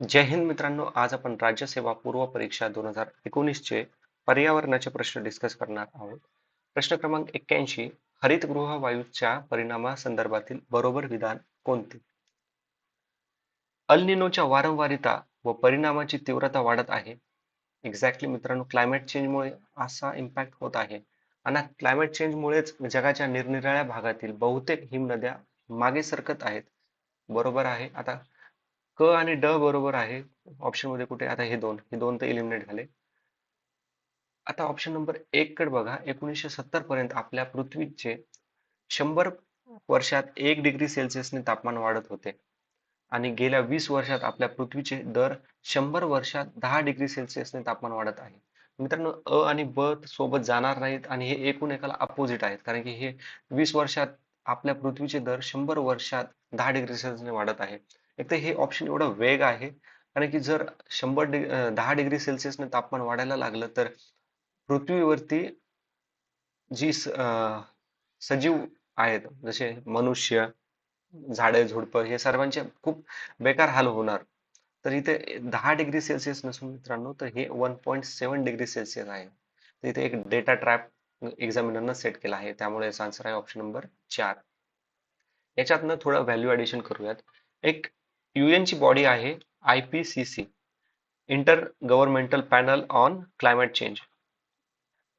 जय हिंद मित्रांनो आज आपण राज्यसेवा पूर्व परीक्षा दोन हजार एकोणीसचे पर्यावरणाचे प्रश्न डिस्कस करणार आहोत. प्रश्न क्रमांक एक्क्याऐंशी हरितगृह वायूच्या परिणामासंदर्भातील बरोबर विधान कोणते? अलनिनोच्या वारंवारिता व परिणामाची तीव्रता वाढत आहे. एक्झॅक्टली मित्रांनो क्लायमेट चेंजमुळे असा इम्पॅक्ट होत आहे. आणि क्लायमेट चेंजमुळेच जगाच्या निरनिराळ्या भागातील बहुतेक हिमनद्या मागे सरकत आहेत. बरोबर आहे. आता क आणि ड बरोबर आहे. ऑप्शनमध्ये कुठे? आता हे दोन. हे दोन तर इलिमिनेट झाले. आता ऑप्शन नंबर एक कडे बघा. एकोणीसशे सत्तर पर्यंत आपल्या पृथ्वीचे शंभर वर्षात एक डिग्री सेल्सिअसने तापमान वाढत होते. आणि गेल्या वीस वर्षात आपल्या पृथ्वीचे दर शंभर वर्षात दहा डिग्री सेल्सिअसने तापमान वाढत आहे. मित्रांनो अ आणि ब सोबत जाणार नाहीत आणि हे एकूण एकाला अपोजिट आहेत. कारण की हे वीस वर्षात आपल्या पृथ्वीचे दर शंभर वर्षात दहा डिग्री सेल्सिअसने वाढत आहे. एक तर हे ऑप्शन एवढं वेग आहे. कारण की जर शंभर डिग्री दहा डिग्री सेल्सिअसने तापमान वाढायला लागलं तर पृथ्वीवरती जी सजीव आहेत जसे मनुष्य झाडे झुडपं हे सर्वांचे खूप बेकार हाल होणार. तर इथे दहा डिग्री सेल्सिअस नसून मित्रांनो तर हे one point seven degree Celsius आहे. तर इथे एक डेटा ट्रॅप एक्झामिनरनं सेट केला आहे. त्यामुळे याचा आन्सर आहे ऑप्शन नंबर चार. याच्यातनं थोडं व्हॅल्यू ॲडिशन करूयात. एक ची बॉडी आहे I P C C inter governmental panel on climate change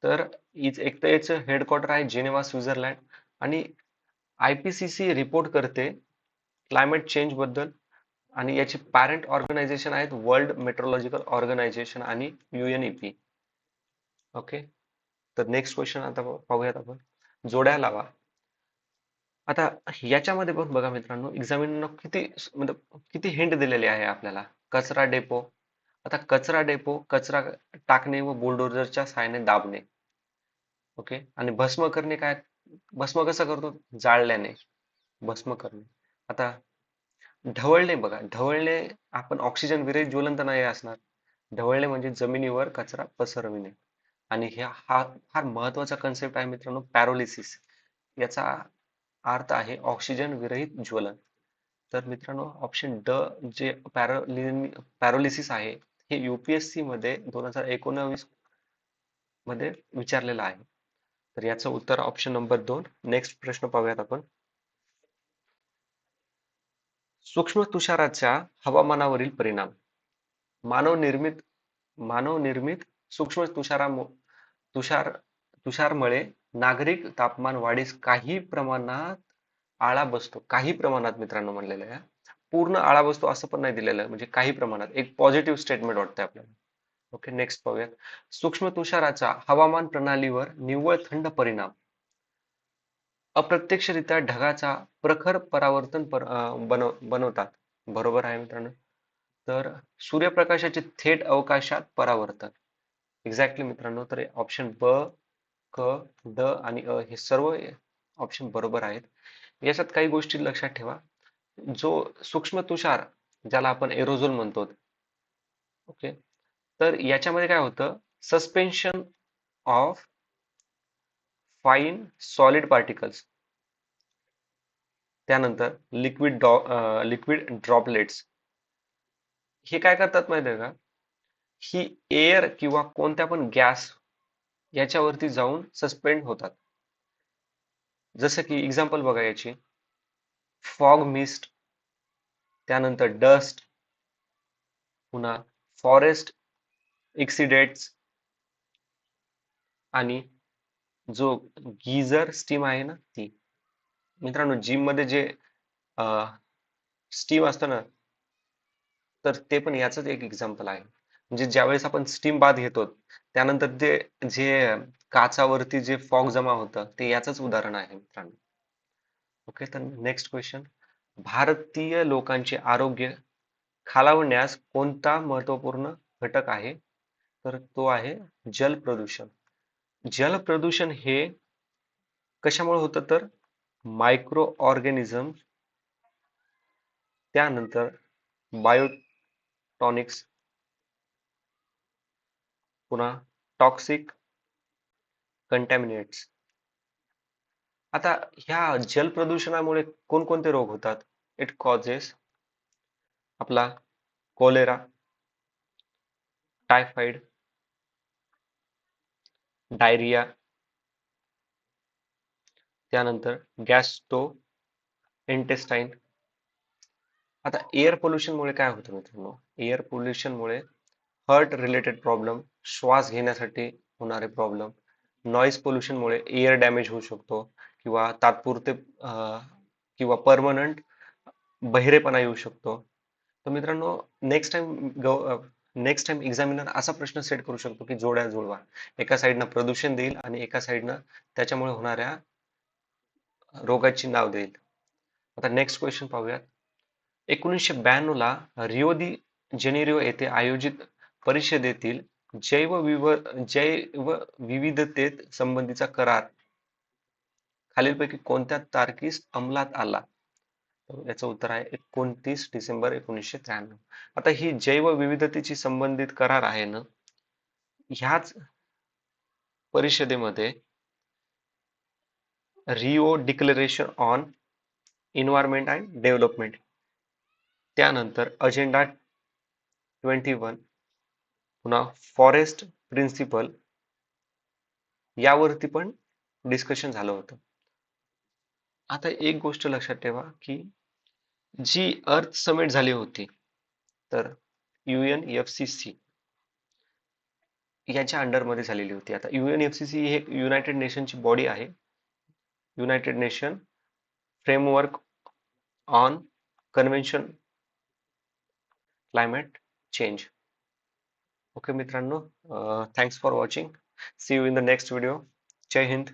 तर एक तर याचं हेडक्वार्टर आहे जेनेवा स्विझरलँड आणि I P C C report करते क्लायमेट चेंजबद्दल. आणि याचे पॅरेंट ऑर्गनायझेशन आहेत वर्ल्ड मेट्रोलॉजिकल ऑर्गनायझेशन आणि युएनईपी ओके तर नेक्स्ट क्वेश्चन आता पाहूयात आपण. जोड्या लावा. आता याच्यामध्ये पण बघा मित्रांनो एक्झामिनरनं किती म्हणजे किती हिंट दिलेली आहे आपल्याला. कचरा डेपो आता कचरा डेपो कचरा टाकणे व बुलडोजरच्या साहाय्याने दाबणे. ओके आणि भस्म करणे काय? भस्म कसं करतो? जाळल्याने. भस्म करणे. आता ढवळणे बघा. ढवळणे आपण ऑक्सिजन विरहित ज्वलंत नाही असणार. ढवळणे म्हणजे जमिनीवर कचरा पसरविणे. आणि ह्या हा फार महत्त्वाचा कन्सेप्ट आहे मित्रांनो पॅरोलिसिस याचा अर्थ आहे ऑक्सिजन विरहित ज्वलन. तर मित्रांनो ऑप्शन ड जे पॅरोलिसिस आहे हे युपीएससी मध्ये दोन हजार एकोणावीसमध्ये विचारलेलं आहे. तर याचं उत्तर ऑप्शन नंबर दोन. नेक्स्ट प्रश्न पाहूयात आपण. सूक्ष्म तुषाराच्या हवामानावरील परिणाम. मानव निर्मित मानव निर्मित सूक्ष्म तुषारा तुषार तुषारमुळे नागरिक तापमान वाढीस काही प्रमाणात आळा बसतो. काही प्रमाणात मित्रांनो म्हणलेलं आहे. पूर्ण आळा बसतो असं पण नाही दिलेलं म्हणजे काही प्रमाणात. एक पॉझिटिव्ह स्टेटमेंट वाटतंय आपल्याला. ओके नेक्स्ट पाहूयात. सूक्ष्म तुषाराचा हवामान प्रणालीवर निव्वळ थंड परिणाम. अप्रत्यक्षरित्या ढगाचा प्रखर परावर्तन पर, बनव बनवतात. बरोबर आहे मित्रांनो? तर सूर्यप्रकाशाचे थेट अवकाशात परावर्तन. एक्झॅक्टली मित्रांनो तर ऑप्शन ब क ड आणि अ हे सर्व ऑप्शन बरोबर आहेत. याच्यात काही गोष्टी लक्षात ठेवा. जो सूक्ष्म तुषार ज्याला आपण एरोझोल म्हणतो. ओके तर याच्यामध्ये काय होतं? Suspension of fine solid particles त्यानंतर लिक्विड लिक्विड ड्रॉपलेट्स हे काय करतात माहिती आहे का? ही एअर किंवा कोणत्या पण गॅस याच्यावरती जाऊन सस्पेंड होतात. जसं की एक्झाम्पल बघा याची. फॉग मिस्ट त्यानंतर डस्ट पुन्हा फॉरेस्ट एक्सिडेंट्स आणि जो गीझर स्टीम आहे ना ती. मित्रांनो जिममध्ये जे स्टीम असतं ना तर ते पण याच एक एक्झाम्पल आहे. म्हणजे ज्यावेळेस आपण स्टीम बाथ घेतो त्यानंतर ते जे काचावरती जे फॉग जमा होतं ते याच उदाहरण आहे मित्रांनो. ओके तर नेक्स्ट क्वेश्चन भारतीय लोकांचे आरोग्य खालावण्यास कोणता महत्त्वपूर्ण घटक आहे? तर तो आहे जल प्रदूषण. जल प्रदूषण हे कशामुळे होतं तर? मायक्रो ऑर्गॅनिझम त्यानंतर बायोटॉनिक्स पुन्हा टॉक्सिक कंटॅमिनेट्स आता ह्या जल प्रदूषणामुळे कोणकोणते रोग होतात? इट कॉजेस आपला कोलेरा टायफॉइड डायरिया त्यानंतर गॅस्टो इंटेस्टाईन आता एअर पोल्युशनमुळे काय होतं मित्रांनो? एअर पोल्युशनमुळे हर्ट रिलेटेड प्रॉब्लेम श्वास घेण्यासाठी होणारे प्रॉब्लेम नॉईज पोल्युशनमुळे एअर डॅमेज होऊ शकतो किंवा तात्पुरते किंवा परमनंट बहिरेपणा येऊ शकतो. तर मित्रांनो next time next time examiner असा प्रश्न सेट करू शकतो की जोड्या जुळवा एका साईडनं प्रदूषण देईल आणि एका साईडनं त्याच्यामुळे होणाऱ्या रोगाची नाव देईल. आता नेक्स्ट क्वेश्चन पाहूयात. एकोणीसशे ब्याण्णवला रिओ दी जेनेरिओ येथे आयोजित परिषदेतील जैव विव जैव विविधतेत संबंधीचा करार. खालीलपैकी कोणत्या तारखेस अंमलात आला? याचं उत्तर आहे एकोणतीस डिसेंबर एकोणीसशे त्र्याण्णव. आता ही जैव विविधतेची संबंधित करार आहे ना ह्याच परिषदेमध्ये Rio declaration on environment and development त्यानंतर अजेंडा ट्वेंटी वन पुन्हा फॉरेस्ट प्रिन्सिपल यावरती पण डिस्कशन झालं होतं. आता एक गोष्ट लक्षात ठेवा की जी अर्थ समिट झाली होती तर युएन एफ सी सी याच्या अंडरमध्ये झालेली होती. आता युएन एफ सी सी हे युनायटेड नेशनची बॉडी आहे. United Nation framework on convention climate change okay मित्रांनो thanks for watching see you in the next video Jai Hind